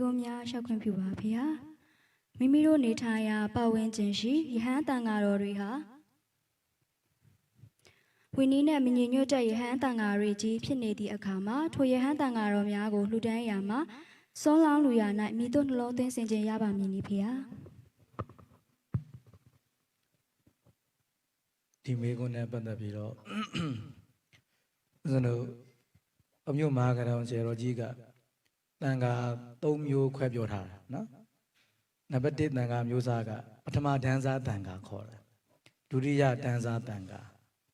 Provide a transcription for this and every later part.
ခွန်းများရှောက်ခွင့်ပြုပါဖေဟာမိမိတို့နေထိုင်ရာပတ်ဝန်းကျင်ရှိယဟန်တန်ဃာတော်တွေဟာဝင်းနီးနဲ့မငြိမ်ညွတ်တဲ့ယဟန်တန်ဃာတွေကြီးဖြစ်နေသည့်အခါမှာထိုယဟန်တန်ဃာတော်များကိုလှူဒန်းရာမှာစောလောင်းလူရာ၌မိတို့နှလုံးသွင်းဆင်ခြင်ရပါမည်နီဖေဟာဒီမေကွန်းနဲ့ပတ်သက်ပြီးတော့ဦးဇင်းတို့အမျိုးမဟာကရောင်ဆရာတော်ကြီးက တန်ခါ၃မျိုးခွဲပြောထားတာနော်နံပါတ်1တန်ခါမျိုးစားကပထမဒန်းစားတန်ခါခေါ်တယ်ဒုတိယဒန်းစားတန်ခါ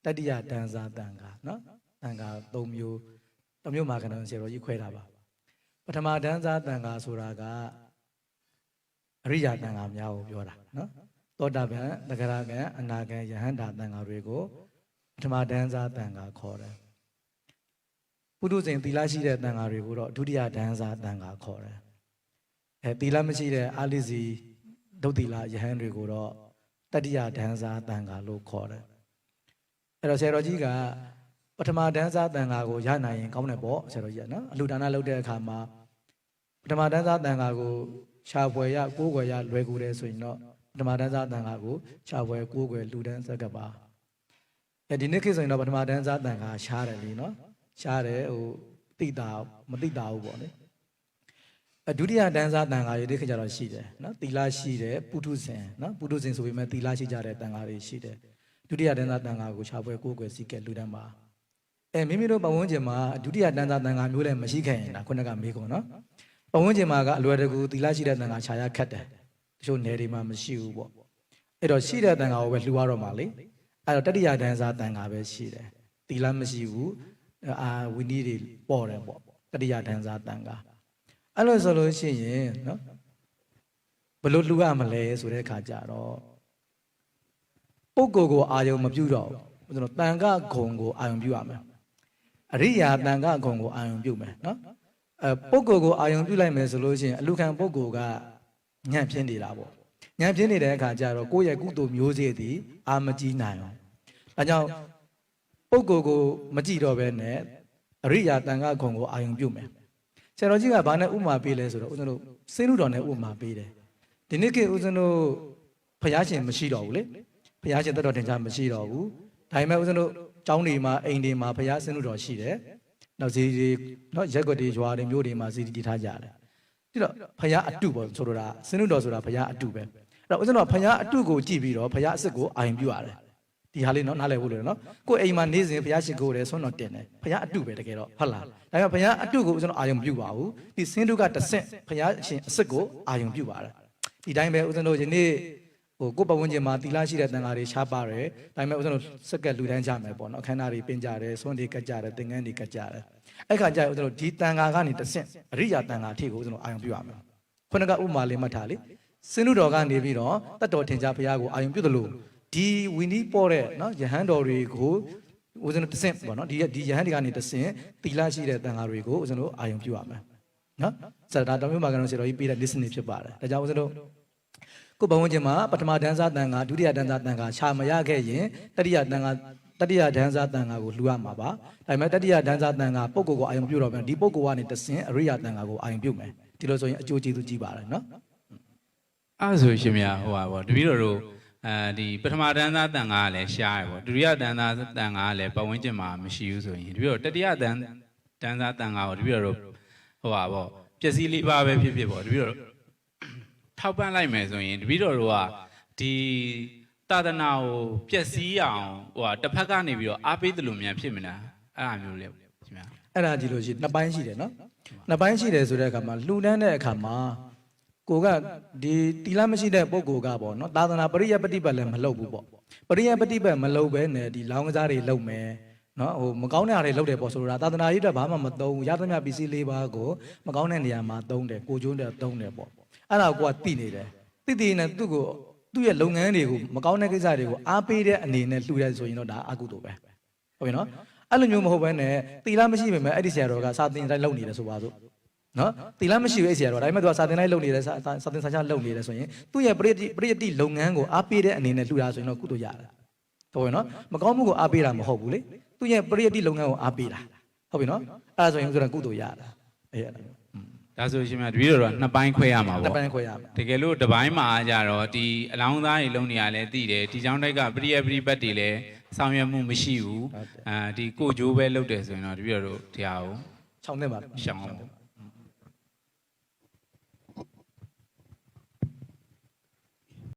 တတိယဒန်းစားတန်ခါနော်တန်ခါ၃မျိုးတစ်မျိုးမဟာကရောင်ဆရာတော်ကြီးခွဲတာပါပထမဒန်းစားတန်ခါဆိုတာကအရိယာတန်ခါများကိုပြောတာနော်သောတာပန်တဂရကံအနာကံယဟန္တာတန်ဃာတွေကိုပထမတန်းစားတန်ဃာခေါ်တယ် ပုထုဇဉ်သီလရှိတဲ့တန်ဃာတွေကိုတော့ဒုတိယတန်းစားတန်ဃာခေါ်တယ်အဲသီလမရှိတဲ့အာလိစီဒုတ်သီလယဟန်တွေကိုတော့တတိယတန်းစားတန်ဃာလို့ခေါ်တယ်အဲ့တော့ဆရာတော်ကြီးကပထမတန်းစားတန်ဃာကိုရနိုင်ရင်ကောင်းတယ်ပေါ့ဆရာတော်ကြီးကနော်အလှူဒါနလုပ်တဲ့အခါမှာပထမတန်းစားတန်ဃာကိုရှားဖွယ်ရကိုးကွယ်ရလွယ်ကူတယ်ဆိုရင်တော့ပထမတန်းစားတန်ခါကိုခြာဝယ်ကိုးကွယ်လူတန်းဆက်ကပါအဲဒီနေ့ခေတ်ဆိုရင်တော့ပထမတန်းစားတန်ခါရှားတယ်လीနော် ရှားတယ်ဟိုတိတာမတိတာဘူးပေါ့လေအဒုတိယတန်းစားတန်ခါတွေဒီခေတ်ကျတော့ရှိတယ်နော်တီလာရှိတယ်ပုထုဇဉ်နော်ပုထုဇဉ်ဆိုပေမဲ့တီလာရှိကြတဲ့တန်ခါတွေရှိတယ်ဒုတိယတန်းစားတန်ခါကိုခြာဝယ်ကိုးကွယ်စီကဲလူတန်းပါအဲမိမိတို့ပတ်ဝန်းကျင်မှာဒုတိယတန်းစားတန်ခါမျိုးလည်းမရှိခဲ့ရင်ဒါခုနကမေးကုန်နော်ပတ်ဝန်းကျင်မှာကအလွယ်တကူတီလာရှိတဲ့တန်ခါခြာရခတ်တယ်တချို့နယ်တွေမှာမရှိဘူးပေါ့အဲ့တော့ရှိတဲ့တန်ခါကိုပဲလှူရတော့မှာလေအဲ့တော့တတိယတန်းစားတန်ခါပဲရှိတယ်တီလာမရှိဘူး အာဝီနီးတွေပေါ်တယ်ပေါ့တတိယတန်းစားတန်ခါအဲ့လိုဆိုလို့ရှိရင်နော်ဘယ်လို့လှူရမလဲဆိုတဲ့အခါကျတော့ပုဂ္ဂိုလ်ကိုအာယုံမပြုတော့ဘူးကျွန်တော်တန်ခါဂုံကိုအာယုံပြုရမယ်အရိယာတန်ခါဂုံကိုအာယုံပြုမယ်နော်အဲပုဂ္ဂိုလ်ကိုအာယုံပြုလိုက်မယ်ဆိုလို့ရှိရင်အလူခံပုဂ္ဂိုလ်ကညံ့ပြင်းနေတာပေါ့ညံ့ပြင်းနေတဲ့အခါကျတော့ကိုယ့်ရဲ့ကုသိုလ်မျိုးစေ့သည်အာမကြီးနိုင်အောင်ဒါကြောင့် ပုဂ္ဂိုလ်ကိုမကြည့်တော့ဘဲနဲ့အရိယာတန်ခါခုံကိုအာယုံပြုတ်မယ်ဆရာတော်ကြီးကဘာနဲ့ဥမာပေးလဲဆိုတော့ဦးဇင်းတို့စိတ်လူတော်နဲ့ဥမာပေးတယ်ဒီနေ့ခေတ်ဦးဇင်းတို့ဖျားရှင်မရှိတော့ဘူးလေဖျားရှင်တတ်တော်တင်ကြမရှိတော့ဘူးဒါပေမဲ့ဦးဇင်းတို့ကျောင်းတွေမှာအိမ်တွေမှာဖျားစင်းလူတော်ရှိတယ်နောက်ဇီတွေနော်ရက်ွက်တွေရွာတွေမြို့တွေမှာဇီတီထားကြတယ်ဒီတော့ဖယားအတုပေါ့ဆိုလိုတာစင်းနုတော်ဆိုတာဖယားအတုပဲအဲ့တော့ဦးဇင်းတော်ဖယားအတုကိုကြည့်ပြီးတော့ဖယားအစ်စ်ကိုအာရုံပြုရတယ် ဒီဟာလေးနော်နားလည်ဖို့လို့နော်ကိုယ်အိမ်မှာနေစဉ်ဖယားရှိခိုးတယ်ဆွမ်းတော်တင်တယ်ဖယားအတုပဲတကယ်တော့ဟုတ်လားဒါပေမဲ့ဖယားအတုကိုဦးဇင်းတော်အာရုံပြုပါဘူးဒီစင်းတုကတဆင့်ဖယားရှင်အစ်စ်ကိုအာရုံပြုပါတယ်ဒီတိုင်းပဲဦးဇင်းတို့ယနေ့ဟိုကိုယ်ပတ်ဝန်းကျင်မှာတီလာရှိတဲ့တန်ဃာတွေရှားပါတယ်ဒါပေမဲ့ဦးဇင်းတို့စက်ကက်လူတန်းကြမယ်ပေါ့နော်အခမ်းအနားတွေပင်ကြတယ်ဆွမ်းတွေကတ်ကြတယ်သင်္ကန်းတွေကတ်ကြတယ်အဲ့ခါကျရင်ဦးဇင်းတို့ဒီတန်ဃာကနေတဆင့်အရိယာတန်ဃာထိကိုဦးဇင်းတို့အာရုံပြုရမယ်ခုနကဥမာလေးမှတ်ထားလေစင်းနုတော်ကနေပြီးတော့တတ်တော်ထင်ရှားဘုရားကိုအာယုံပြုတ်တယ်လို့ ဒီဝီနီးပေါ်တဲ့နော်ယဟန်တော်တွေကိုဦးဇင်းတို့တဆင့်ပေါ့နော်ဒီဒီယဟန်တွေကနေတဆင့်တီလာရှိတဲ့တန်ဃာတွေကိုဦးဇင်းတို့အာယုံပြုတ်ရမယ်နော်စတာတော်မျိုးမှာကတော့ဆရာတော်ကြီးပေးတဲ့ listening ဖြစ်ပါတယ်ဒါကြောင့်ဦးဇင်းတို့ကိုယ်ဘဝဝင်ကျင်မှာပထမဒန်းစားတန်ဃာဒုတိယဒန်းစားတန်ဃာရှာမရခဲ့ရင်တတိယတန်ဃာတတိယဒန်းစားတန်ဃာကိုလှူရမှာပါဒါပေမဲ့တတိယဒန်းစားတန်ဃာပုဂ္ဂိုလ်ကိုအာယုံပြုတ်တော့ပြန်ဒီပုဂ္ဂိုလ်ကနေတဆင့်အရိယာတန်ဃာကိုအာယုံပြုတ်မယ်ဒီလိုဆိုရင်အကျိုးကျေးဇူးကြီးပါတယ်နော်အဲ့ဒါဆိုရှင်များဟိုပါဗောတပည့်တော်တို့ အဲဒီပထမတန်းသားတန်ကားကလည်းရှားရဗောဒုတိယတန်းသားတန်ကားကလည်းပတ်ဝန်းကျင်မှာမရှိဘူးဆိုရင်တပည့်တော်တတိယတန်းတန်းသားတန်ကားကိုတပည့်တော်တို့ဟိုပါဗောပျက်စီးလေးပါပဲဖြစ်ဖြစ်ဗောတပည့်တော်တို့ထောက်ပံ့လိုက်မယ်ဆိုရင်တပည့်တော်တို့ကဒီသာသနာကိုပျက်စီးအောင်ဟိုဟာတစ်ဖက်ကနေပြီးတော့အားပေးတယ်လို့မြန်ဖြစ်မလားအဲ့ဒါမျိုးလေရှင်များအဲ့ဒါကြည့်လို့ရှိရင်နှစ်ပိုင်းရှိတယ်နော်နှစ်ပိုင်းရှိတယ်ဆိုတဲ့အခါမှာလှူဒန်းတဲ့အခါမှာ ကိုကဒီတီလာမရှိတဲ့ပုံကိုကပေါ့နော်သာသနာပရိယပฏิပတ်လည်းမလုပ်ဘူးပေါ့ပရိယပฏิပတ်မလုပ်ဘဲနဲ့ဒီလောင်းကစားတွေလုပ်မယ်နော်ဟိုမကောင်းတဲ့အားတွေလုပ်တယ်ပေါ့ဆိုတော့သာသနာရေးအတွက်ဘာမှမသုံးဘူးရသမျှပစ္စည်းလေးပါးကိုမကောင်းတဲ့နေရာမှာသုံးတယ်ကိုကျိုးတဲ့သုံးတယ်ပေါ့အဲ့ဒါကိုကတိနေတယ်တိတိနဲ့သူ့ကိုသူ့ရဲ့လုပ်ငန်းတွေကိုမကောင်းတဲ့ကိစ္စတွေကိုအားပေးတဲ့အနေနဲ့လှူတယ်ဆိုရင်တော့ဒါအကုသိုလ်ပဲဟုတ်ပြီနော်အဲ့လိုမျိုးမဟုတ်ဘဲနဲ့တီလာမရှိပေမဲ့အဲ့ဒီဆရာတော်ကစာသင်တိုင်းလုပ်နေတယ်ဆိုပါစို့ နော်တီလာမရှိပဲဆရာတော်ဒါပေမဲ့သူကစာသင်လိုက်လုပ်နေတယ်စာသင်စာချလုပ်နေတယ်ဆိုရင်သူ့ရဲ့ပရိတိပရိတိလုပ်ငန်းကိုအားပေးတဲ့အနေနဲ့လှူတာဆိုရင်တော့ကုသိုလ်ရတာတော်ပြီနော်မကောင်းမှုကိုအားပေးတာမဟုတ်ဘူးလေသူ့ရဲ့ပရိတိလုပ်ငန်းကိုအားပေးတာဟုတ်ပြီနော်အဲ့ဒါဆိုရင်ဆိုတော့ကုသိုလ်ရတာအဲ့ဒါဒါဆိုရှင်မတပည့်တော်ကနှစ်ပိုင်းခွဲရမှာပေါ့နှစ်ပိုင်းခွဲရမှာတကယ်လို့တစ်ပိုင်းမှာကြတော့ဒီအလောင်းသားတွေလုံးနေရလဲသိတယ်ဒီကြောင်းတိုက်ကပရိယပရိပတ်တွေလဲဆောင်ရွက်မှုမရှိဘူးအာဒီကိုကြိုးပဲလုပ်တယ်ဆိုရင်တော့တပည့်တော်တို့တရားကိုခြောက်နှစ်ပါခြောက်